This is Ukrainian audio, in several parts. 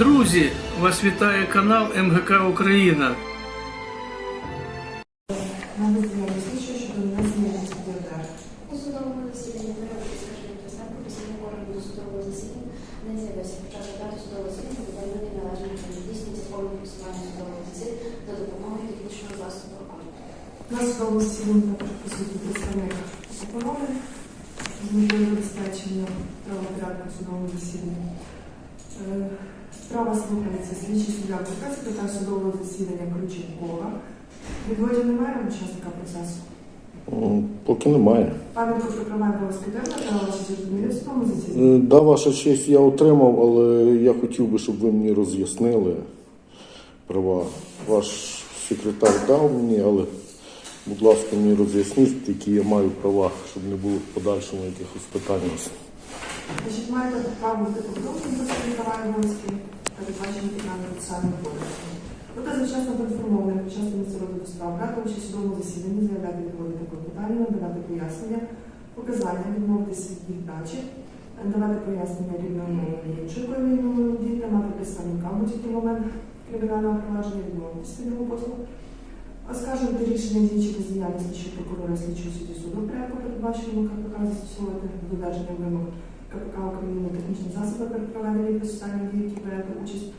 Друзі, вас вітає канал МГК Україна. Судового засідання судового засідання судового засідання. На з метою забезпечення правопорядку засіданні. Е, Справа слухається слідчий суддя КП, секретар судового засідання Ключенкова. Відводів немає учасника процесу. Поки немає. Пам'ятку про держава та ваші зрозумілі в судовому засіданні. Е, Да, ваша честь я отримав, але я хотів би, щоб ви мені роз'яснили права. Ваш секретар дав мені, але, будь ласка, мені роз'ясніть, які я маю права, щоб не було в подальшому якихось питань. У. Значить, маєте право бути повідомлені про свої права і обов'язки, передбачені фінансовим процесуальним кодексом. Проте завчасно поінформований під час місця розгляду справ брати участь у судовому засіданні, заявляти відводити клопотання, надавати пояснення, показання, відмовитися від їх дачі, давати пояснення рівною мовою іншою рівною мовою дій, мати представника в будь-який момент кримінального провадження, відмовитися від його послуг, оскаржувати рішення діючі бездіяльності слідчого прокурора слідчого судді суду порядку, передбаченому КПК застосовувати додержання вимог КПК технічні засоби при проведенні процесуальних дій, які берете участь.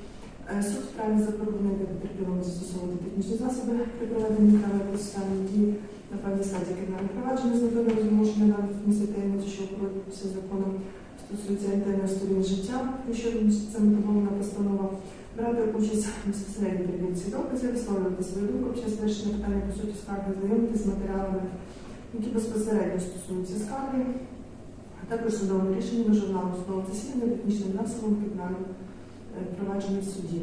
Е, Суд вправі заборонити потерпілому застосовувати технічні засоби при проведенні правил процесуальних дій на певній стадії кримінального провадження з метою розмушення даних інститутів, що входиться законом стосується інтерної сторін життя, якщо це мотивована постанова, брати участь безпосередньо перевірці доказів, висловлювати свою думку під час вирішення питання по суті скарги, знайомитися з матеріалами, які безпосередньо стосуються скарги, а також судовим рішенням журналу судового засідання технічним засобом кримінального е, провадження в суді.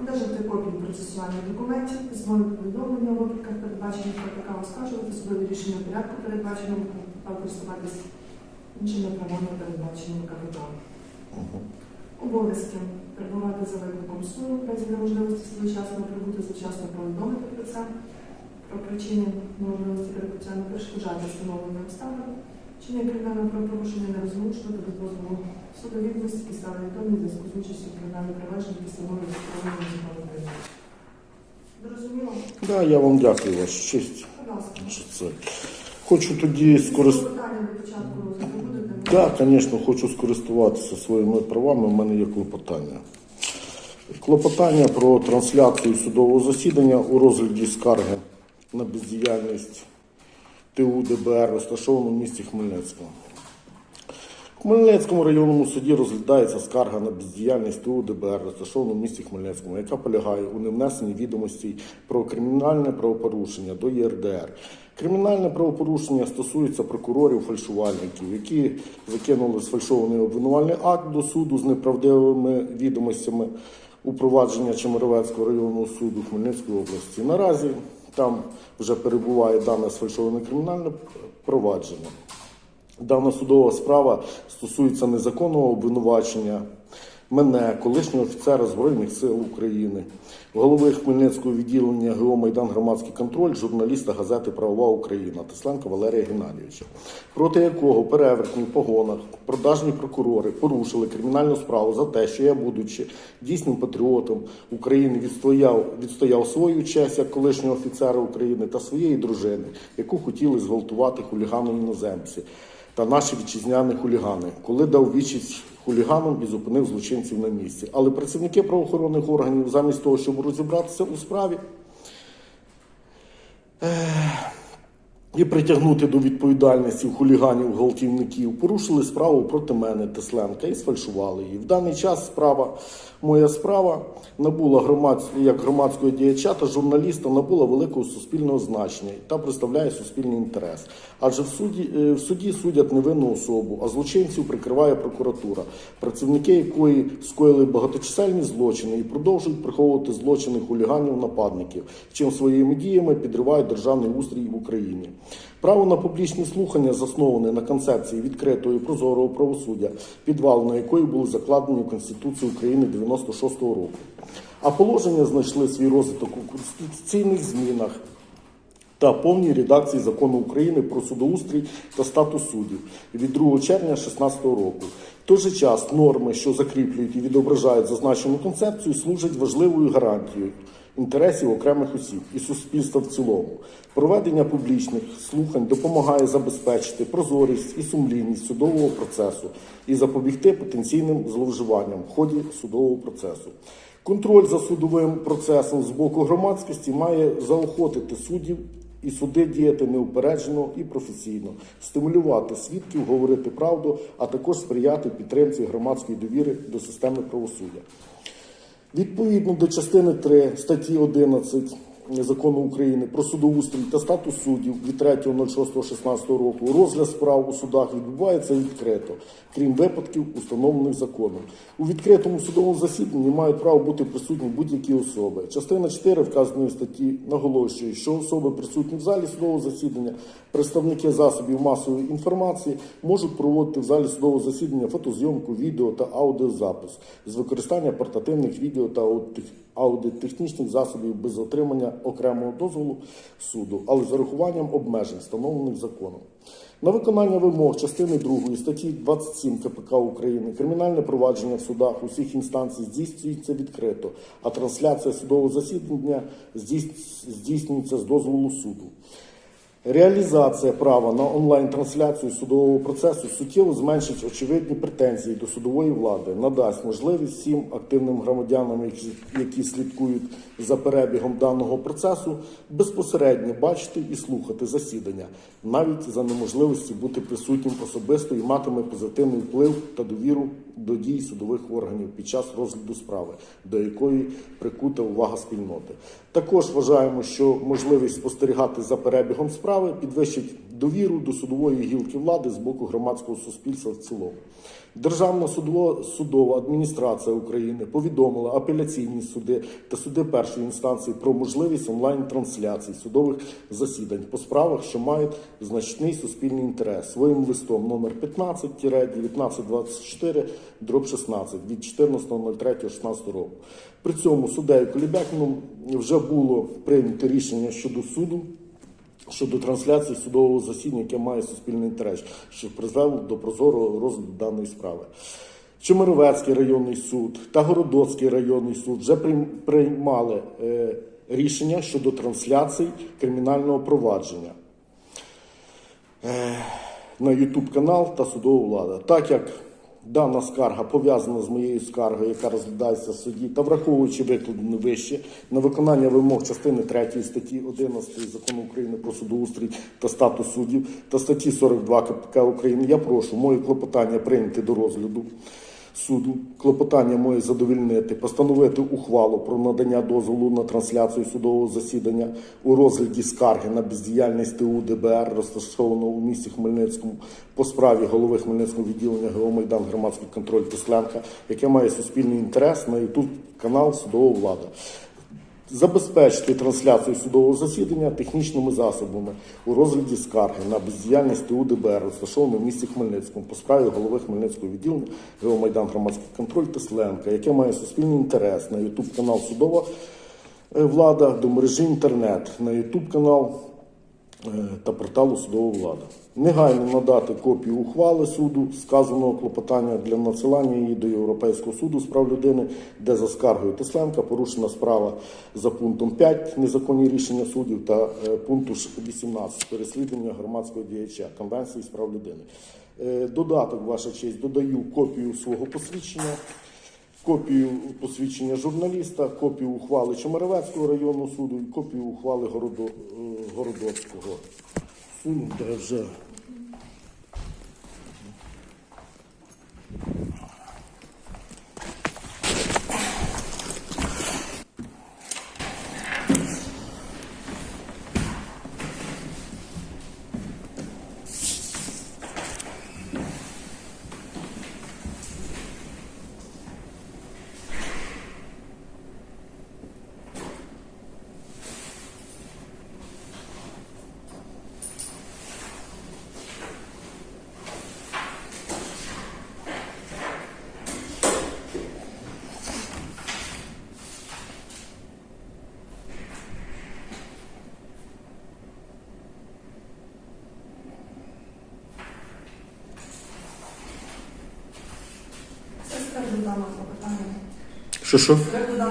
Одержати копії процесуальних документів, письмові повідомлення у випадках передбачених КПК оскаржувати судові рішення порядку, передбаченому та користуватись іншими правами, передбаченими КПК. Обов'язки перебувати за викликом суду, в разі неможливості своєчасно прибути завчасно повідомити про це, про причини неможливості прибуття не перешкоджати встановлення обставин, чинення кримінального правопорушення не розмушувати без дозволу судовідності, стали відомі зв'язку з участю в кримінальному провадженні, які становлять законом. Зрозуміло? Да, я вам дякую, ваша честь. Будь ласка. що це. Хочу тоді скористатися. Питання до початку розгляду будете? Так, звісно, хочу скористуватися своїми правами. У мене є клопотання. Клопотання про трансляцію судового засідання у розгляді скарги на бездіяльність ТУ ДБР, розташовано в місті Хмельницькому. В Хмельницькому районному суді розглядається скарга на бездіяльність ТУ ДБР, розташовано в місті Хмельницькому, яка полягає у невнесенні відомостей про кримінальне правопорушення до ЄРДР. Кримінальне правопорушення стосується прокурорів-фальшувальників, які закинули сфальшований обвинувальний акт до суду з неправдивими відомостями у провадження Чемеровецького районного суду Хмельницької області. Наразі там вже перебуває дане сфальшоване кримінальне провадження. Дана судова справа стосується незаконного обвинувачення мене, колишнього офіцера Збройних сил України, голови Хмельницького відділення ГО Майдан Громадський контроль, журналіста газети Правова Україна Тесленка Валерія Геннадійовича, проти якого перевертні в погонах продажні прокурори порушили кримінальну справу за те, що я, будучи дійсним патріотом України, відстояв, відстояв свою честь як колишнього офіцера України та своєї дружини, яку хотіли зґвалтувати хулігани іноземці та наші вітчизняні хулігани, коли дав вічість хуліганам і зупинив злочинців на місці. Але працівники правоохоронних органів, замість того, щоб розібратися у справі і притягнути до відповідальності хуліганів, гвалтівників, порушили справу проти мене, Тесленка, і сфальшували її. В даний час справа, моя справа набула громадсь... як громадського діяча та журналіста набула великого суспільного значення та представляє суспільний інтерес. Адже в суді, е, в суді судять невинну особу, а злочинців прикриває прокуратура, працівники якої скоїли багаточисельні злочини і продовжують приховувати злочини хуліганів нападників, чим своїми діями підривають державний устрій в Україні. Право на публічні слухання засноване на концепції відкритого і прозорого правосуддя, підвалини якої були закладені в Конституцію України 96-го року. А положення знайшли свій розвиток у конституційних змінах та повній редакції закону України про судоустрій та статус суддів від 2 червня 2016 року. В той же час норми, що закріплюють і відображають зазначену концепцію, служать важливою гарантією інтересів окремих осіб і суспільства в цілому. Проведення публічних слухань допомагає забезпечити прозорість і сумлінність судового процесу і запобігти потенційним зловживанням в ході судового процесу. Контроль за судовим процесом з боку громадськості має заохотити суддів і суди діяти неупереджено і професійно, стимулювати свідків, говорити правду, а також сприяти підтримці громадської довіри до системи правосуддя. Відповідно до частини 3 статті 11 Закону України про судоустрій та статус суддів від 3.06.16 року розгляд справ у судах відбувається відкрито, крім випадків, установлених законом. У відкритому судовому засіданні мають право бути присутні будь-які особи. Частина 4 вказаної статті наголошує, що особи присутні в залі судового засідання, представники засобів масової інформації можуть проводити в залі судового засідання фотозйомку, відео та аудіозапис з використання портативних відео та аудіотех- аудіотехнічних засобів без отримання окремого дозволу суду, але з урахуванням обмежень, встановлених законом. На виконання вимог частини 2 статті 27 КПК України кримінальне провадження в судах усіх інстанцій здійснюється відкрито, а трансляція судового засідання здійснюється з дозволу суду. Реалізація права на онлайн-трансляцію судового процесу суттєво зменшить очевидні претензії до судової влади, надасть можливість всім активним громадянам, які, слідкують за перебігом даного процесу, безпосередньо бачити і слухати засідання, навіть за неможливості бути присутнім особисто і матиме позитивний вплив та довіру до дій судових органів під час розгляду справи, до якої прикута увага спільноти. Також вважаємо, що можливість спостерігати за перебігом справи підвищить довіру до судової гілки влади з боку громадського суспільства в цілому. Державна судова, адміністрація України повідомила апеляційні суди та суди першої інстанції про можливість онлайн-трансляцій судових засідань по справах, що мають значний суспільний інтерес своїм листом номер 15-1924 дроб 16 від 14.03.16 року. При цьому суддею Колібякіном вже було прийнято рішення щодо суду щодо трансляції судового засідання, яке має суспільний інтерес, що призвело до прозорого розгляду даної справи. Чемеровецький районний суд та Городоцький районний суд вже приймали е, рішення щодо трансляцій кримінального провадження е, на YouTube канал та судова влада. Так як дана скарга пов'язана з моєю скаргою, яка розглядається в суді, та враховуючи викладене вище на виконання вимог частини 3 статті 11 закону України про судоустрій та статус суддів та статті 42 КПК України, я прошу моє клопотання прийняти до розгляду суду. Клопотання моє задовільнити, постановити ухвалу про надання дозволу на трансляцію судового засідання у розгляді скарги на бездіяльність ТУ ДБР, розташованого у місті Хмельницькому, по справі голови Хмельницького відділення ГО Майдан громадський контроль Тесленка, яке має суспільний інтерес на YouTube канал Судова влада. Забезпечити трансляцію судового засідання технічними засобами у розгляді скарги на бездіяльність ТУ ДБР, розташованого в місті Хмельницькому по справі голови Хмельницького відділення Геомайдан громадський контроль Тесленка, яке має суспільний інтерес на YouTube канал Судова е, влада до мережі інтернет, на YouTube канал е, та порталу Судова влада. Негайно надати копію ухвали суду, сказаного клопотання для надсилання її до Європейського суду з прав людини, де за скаргою Тесленка порушена справа за пунктом 5 незаконні рішення суддів та е, пункту ш- 18 переслідування громадського діяча Конвенції з прав людини. Е, Додаток, ваша честь, додаю копію свого посвідчення копію посвідчення журналіста, копію ухвали Чемеровецького районного суду і копію ухвали Городо, е, Городоцького. Суду, де вже Що що? До?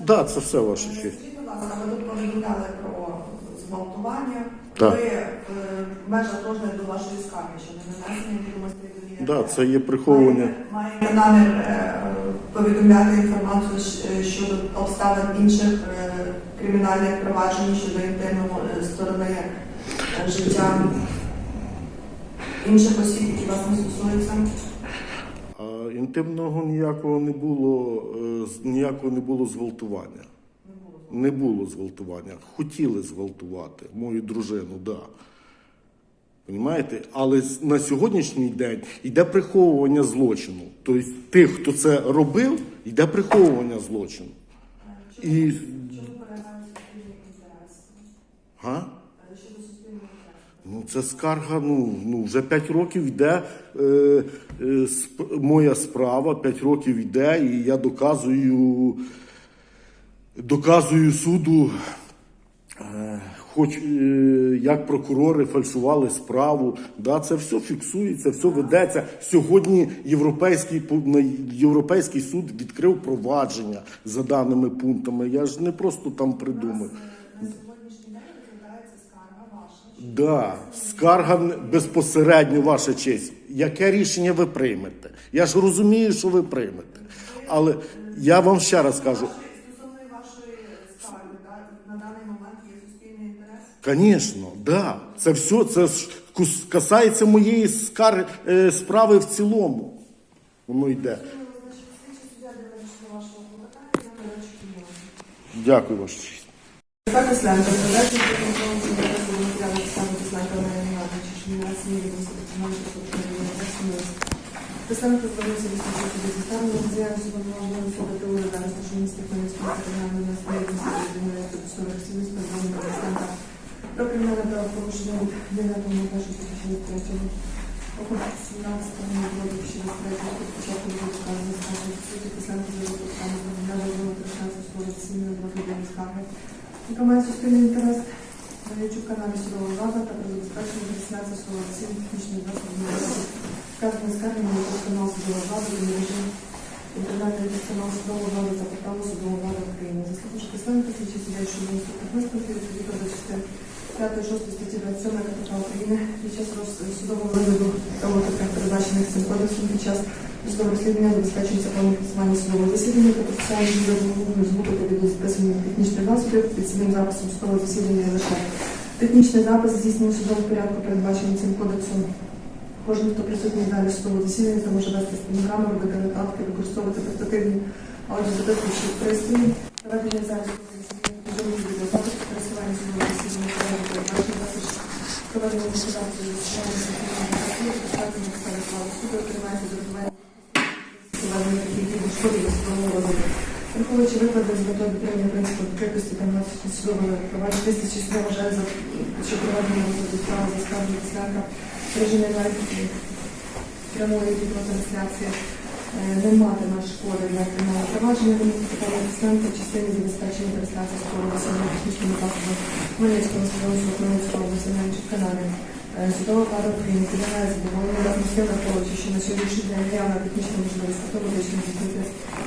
Да, це все ваша честь. Скажіть, будь ласка, ви тут повідомляли про зґвалтування. Так. Ви е, в межах розгляду вашої скарги, що не нанесення відомостей до Да, це є приховування. Маєте- Маєте намір е, повідомляти інформацію щ- щодо обставин інших е, кримінальних проваджень щодо інтимної е, сторони е, життя інших осіб, які вас не стосуються. Інтимного ніякого не було, е, ніякого не було зґвалтування. Не було зґвалтування. Хотіли зґвалтувати мою дружину, да. Понімаєте? Але на сьогоднішній день йде приховування злочину. Тобто тих, хто це робив, йде приховування злочину. І Чому суспільний інтерес? га? Е, Щодо суспільного інтересу. Ну, це скарга, ну, ну вже 5 років йде е, е, сп- моя справа, 5 років йде, і я доказую, доказую суду, е, хоч е, як прокурори фальшували справу. Да, це все фіксується, все ведеться. Сьогодні європейський, європейський суд відкрив провадження за даними пунктами. Я ж не просто там придумав. На сьогоднішній день розглядається скарга ваша. Да, скарга безпосередньо ваша честь. Яке рішення ви приймете? Я ж розумію, що ви приймете. Але я вам ще раз кажу: Стосовно вашої скарги, на даний момент є суспільний інтерес. звісно, да, це все це ж касається моєї скар... е, справи в цілому. Воно йде. Дякую, ваша честь. Тепер Тесленко, передача до контролю інтересу до матеріалу саме Тесленко на Ігнатовича, що не раз не відомості документів, що не Тесленко звернувся до судді зі станом, заяви судового особи що місто Хмельницького територіального наслідництва Дмитра Псових Сілись, позвонив до Тесленка про кримінальне правопорушення від 9 першого 2003 року 17 року 2003 року початку року вказаної скарги суді Тесленко заявив про саме повідомляє 13 слова засідання до відомої скарги яка має суспільний інтерес на YouTube каналі судового влада та про забезпечення вакцинації судового всім технічним засобом. Вказані скарги на YouTube канал судового влади в режим інтернетний канал судового влади та порталу судового влади України. Заслухавши Тесленко, слідчі щодо наступних висновків відповідно до 5 6 статті 27 КПК України під час судового розгляду роботи передбачених цим кодексом під час судового розслідування забезпечується повне фіксування судового засідання та процесуальних відео звуку та відеозаписування технічних засобів під цільним записом судового засідання лише технічний запис здійснений в порядку, передбачений цим кодексом. Кожен, хто присутній в залі судового засідання, та може вести стенограму, робити нотатки, використовувати портативні аудіозаписуючі пристрої, проведення в залі судового засідання, піджовувати відеозапис, пересування судового засідання, порядку, передбачений також проведення ліквідації засідання, засідання, достатньо підстави справи суду, приймається до виконання проведення таких дій шкоди до Враховуючи виклади з метою дотримання принципу відкритості та вносності судового провадження, вислідчі суду вважає за що проведення розгляду справи за скаргою Тесленка в режимі лайв прямої відеотрансляції не матиме шкоди для кримінального провадження, тому питання Тесленка в частині забезпечення справи засідання технічними засобами Хмельницького судового Хмельницького області на інших каналів. Е, Судова пара України підлягає задоволенню разом з тим, що на сьогоднішній день наявна технічна можливість автоматично здійснити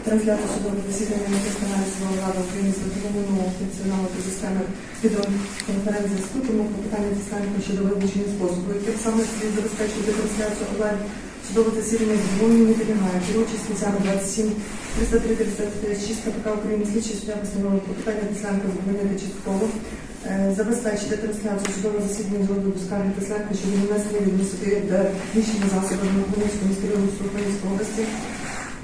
трансляцію судового засідання на каналі Судова Рада України з допомогою функціоналу та системи відеоконференц-зв'язку, тому клопотання Тесленко щодо визначення способу, яким саме слід забезпечити трансляцію онлайн судового засідання з не підлягає. Керуючись статтями 27, 303, 336 КПК України, слідчий суддя постановив клопотання Тесленко зупинити частково, е, забезпечити трансляцію судового засідання з розгляду скарги Тесленко щодо нанесення відомості до технічного засобу на Хмельницькому міському Хмельницької області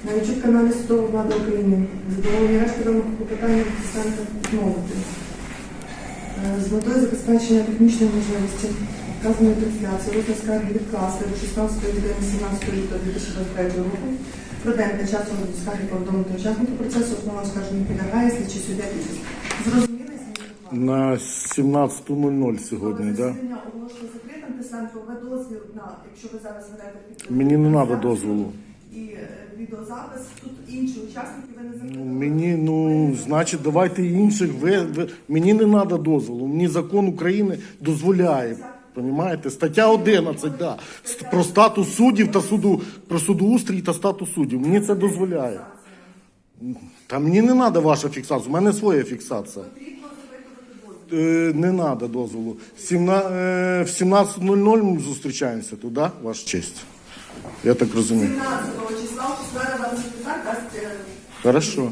на YouTube каналі Судова влада України. Задоволення решти даного клопотання Тесленко відмовити. Е, З метою забезпечення технічної можливості вказаної трансляції розгляд скарги відкласти до 16 години 17 лютого 2023 року. Про день та час розгляду скарги повідомити учаснику процесу основного скарження підлягає слідчий суддя підпис. Зрозуміли? На 17.00 сьогодні, так? Да? Засідання оголошено закритим, Тесленко, ви дозвіл на, якщо ви зараз ведете під- Мені не треба дозволу. І е, відеозапис, тут інші учасники, ви не Ну, закрили. Мені, ну, значить, давайте інших. Ви, ви, мені не треба дозволу. Мені закон України дозволяє. Понімаєте? Стаття 11, да. Про статус суддів та суду, про судоустрій та статус суддів. Мені це дозволяє. Та мені не треба ваша фіксація, у мене своя фіксація. Е, не треба дозволу. Сімна- е, в 17.00 ми зустрічаємося тут, да? Ваша честь. Я так розумію. 17 числа в четвер вам секретар дасть. е, Хорошо.